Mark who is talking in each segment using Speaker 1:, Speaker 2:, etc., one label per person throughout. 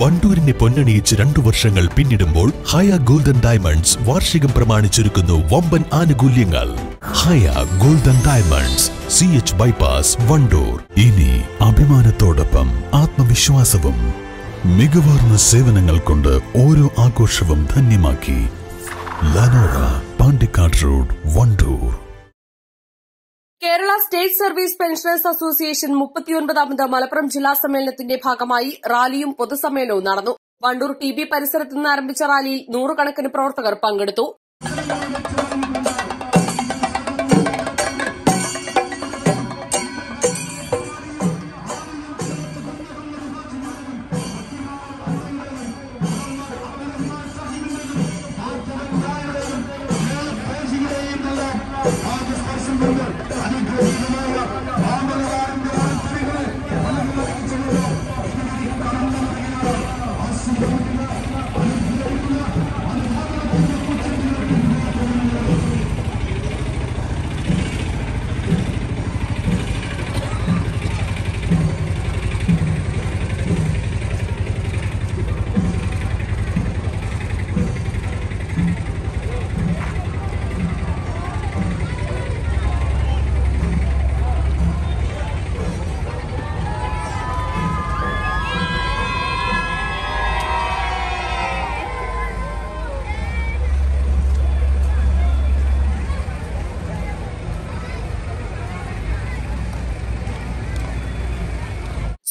Speaker 1: വണ്ടൂരിനെ പൊന്നണിയിച്ച് രണ്ടു വർഷങ്ങൾ പിന്നിടുമ്പോൾ ഹയ ഗോൾഡൻ ഡയമണ്ട്സ് വാർഷികം പ്രമാണിച്ചൊരുക്കുന്നു വമ്പൻ ആനുകൂല്യങ്ങൾ. Haya golden diamonds C H bypass Wandoor. ഇനി അഭിമാനത്തോടൊപ്പം ആത്മവിശ്വാസവും മികവാർന്ന സേവനങ്ങൾ കൊണ്ട് ഓരോ ആഘോഷവും ധന്യമാക്കി. Lanora Pandikkad road Wandoor.
Speaker 2: Kerala state service pensioners association മുപ്പത്തിയൊൻപതാമത് Malappuram ജില്ലാ സമ്മേളനത്തിന്റെ ഭാഗമായി റാലിയും പൊതുസമ്മേളനവും നടന്നു. വണ്ടൂർ ടി ബി പരിസരത്ത് നിന്ന് ആരംഭിച്ച റാലിയിൽ നൂറുകണക്കിന് പ്രവർത്തകർ പങ്കെടുത്തു. Thank you.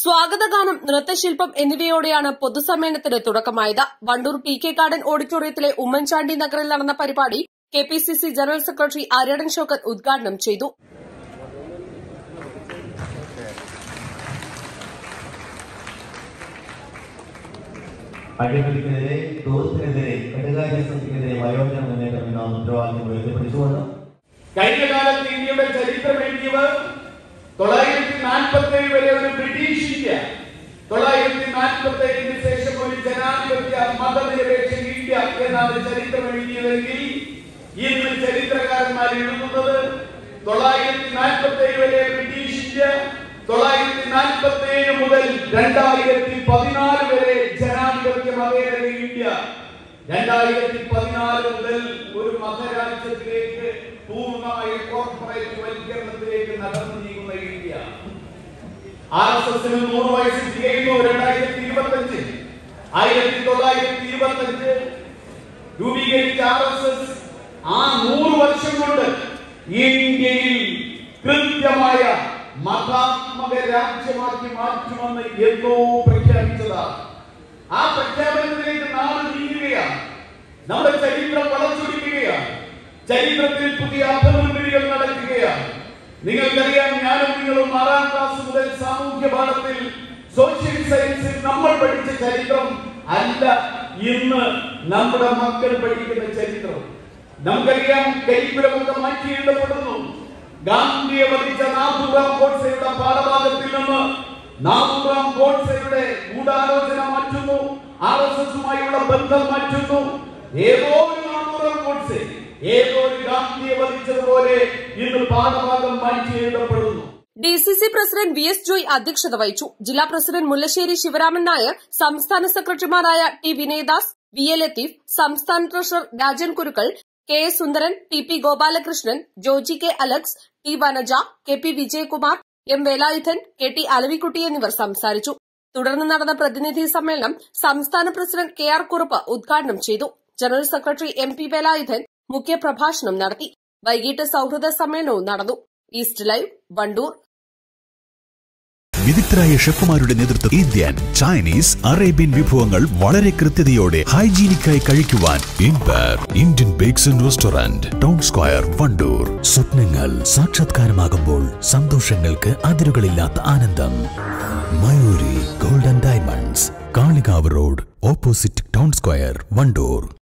Speaker 2: സ്വാഗതഗാനം നൃത്തശില്പം എന്നിവയോടെയാണ് പൊതുസമ്മേളനത്തിന് തുടക്കമായത്. വണ്ടൂർ പി കെ ഗാർഡൻ ഓഡിറ്റോറിയത്തിലെ ഉമ്മൻചാണ്ടി നഗറിൽ നടന്ന പരിപാടി K P C C general secretary Aradan Shoukath ഉദ്ഘാടനം ചെയ്തു.
Speaker 3: അഴിമതിക്കെതിരെ ദോഷത്തിനെതിരെ കെടുകാര്യസ്ഥത്തിനെതിരെ വയോജന മുന്നേറ്റം എന്ന മുദ്രാവാക്യം ഉയർത്തിപ്പിടിച്ചുകൊണ്ട്
Speaker 4: കഴിഞ്ഞ കാലത്ത് ഇന്ത്യയുടെ ചരിത്രം എഴുതിയവർ തൊള്ളായിരത്തി നാൽപ്പത്തി ഏഴ് വരെ ഒരു ബ്രിട്ടീഷ് ഇന്ത്യ തൊള്ളായിരത്തി നാൽപ്പത്തി ഏഴിന് ശേഷം ഒരു ജനാധിപത്യ മതനിരപേക്ഷ ഇന്ത്യ എന്നാണ് ചരിത്രം എഴുതിയതെങ്കിൽ ഇന്ന് ചരിത്രകാരന്മാർ എഴുതുന്നത് തൊള്ളായിരത്തി നാൽപ്പത്തി ഏഴ് വരെ ബ്രിട്ടീഷ് ഇന്ത്യ തൊള്ളായിരത്തി നാൽപ്പത്തി ഏഴ് മുതൽ രണ്ടായിരത്തി പതിനാല് വരെ ജനാധിപത്യ മതേതര ഇന്ത്യ. രണ്ടായിരത്തി പതിനാല് മുതൽ ഒരു മതരാജ്യത്തിലേക്ക് പൂർണമായ കോർപ്പറേറ്റ് വൽക്കരണത്തിലേക്ക് നടന്നു നീങ്ങുന്ന ഇന്ത്യ. ആർ എസ് എസിന് നൂറ് വയസ്സ് തികയുന്നു രണ്ടായിരത്തി ഇരുപത്തി അഞ്ച് ആയിരത്തി തൊള്ളായിരത്തി ഇരുപത്തി അഞ്ച് രൂപീകരിച്ച ആർ എസ് എസ് ആ നൂറ് വർഷം കൊണ്ട് ഇന്ത്യയിൽ കൃത്യമായ മതാത്മക രാജ്യമാക്കി മാറ്റുമെന്ന് എന്തോ പ്രഖ്യാപിച്ചതാണ് ആ പ്രഖ്യാപനത്തിലേക്ക് നാം നീങ്ങുകയാണ്. നമ്മുടെ ചരിത്രം വളച്ചൊടിക്കുകയാണ്. ചരിത്രത്തിൽ പുതിയ അഭിവൃദ്ധികൾ നടക്കുകയാണ്. നിങ്ങൾക്കറിയാം ഞാനും നിങ്ങളും ആറാം ക്ലാസ് മുതൽ സാമൂഹ്യ പാഠത്തിൽ സോഷ്യൽ സയൻസിൽ നമ്മൾ പഠിച്ച ചരിത്രം അല്ല ഇന്ന് നമ്മുടെ മക്കൾ പഠിക്കുന്ന ചരിത്രം. നമുക്കറിയാം കരിക്കുലമൊക്കെ മാറ്റി എഴുതപ്പെടുന്നു ഗാന്ധിയെ വധിച്ച നാഥുറാം ഗോഡ്സെയുടെ പാഠഭാഗത്തിൽ നിന്ന് നാഥുറാം ഗോഡ്സെയുടെ ഗൂഢാലോചന മാറ്റുന്നു. ആർ എസ് എസുമായുള്ള ബന്ധം മാറ്റുന്നു. ഏതോ ഏതോ
Speaker 2: D C C president V S Joy അധ്യക്ഷത വഹിച്ചു. ജില്ലാ പ്രസിഡന്റ് മുല്ലശ്ശേരി ശിവരാമൻ നായർ സംസ്ഥാന സെക്രട്ടറിമാരായ T Vinayadas V A Latheef സംസ്ഥാന treasurer Rajan Kurukkal K S Sundaran T P Gopalakrishnan Joji K Alex T Vanaja K P Vijayakumar M Velayudhan K T Alavikutty എന്നിവർ സംസാരിച്ചു. തുടർന്ന് നടന്ന പ്രതിനിധി സമ്മേളനം സംസ്ഥാന പ്രസിഡന്റ് കെ ആർ കുറുപ്പ് ഉദ്ഘാടനം ചെയ്തു. General secretary M P Velayudhan മുഖ്യപ്രഭാഷണം നടത്തി. വൈകിട്ട് സൌഹൃദ സമ്മേളനവും നടന്നു. East live Wandoor.
Speaker 1: വിദഗ്ധരായ ഷെഫുമാരുടെ നേതൃത്വം ഇന്ത്യൻ ചൈനീസ് അറേബ്യൻ വിഭവങ്ങൾ വളരെ കൃത്യതയോടെ ഹൈജീനിക്കായി കഴിക്കുവാൻ Indian bakes and restaurant town square Wandoor. സ്വപ്നങ്ങൾ സാക്ഷാത്കാരമാകുമ്പോൾ സന്തോഷങ്ങൾക്ക് അതിരുകളില്ലാത്ത ആനന്ദം. Mayuri golden diamonds Kalikavu road opposite town square Wandoor.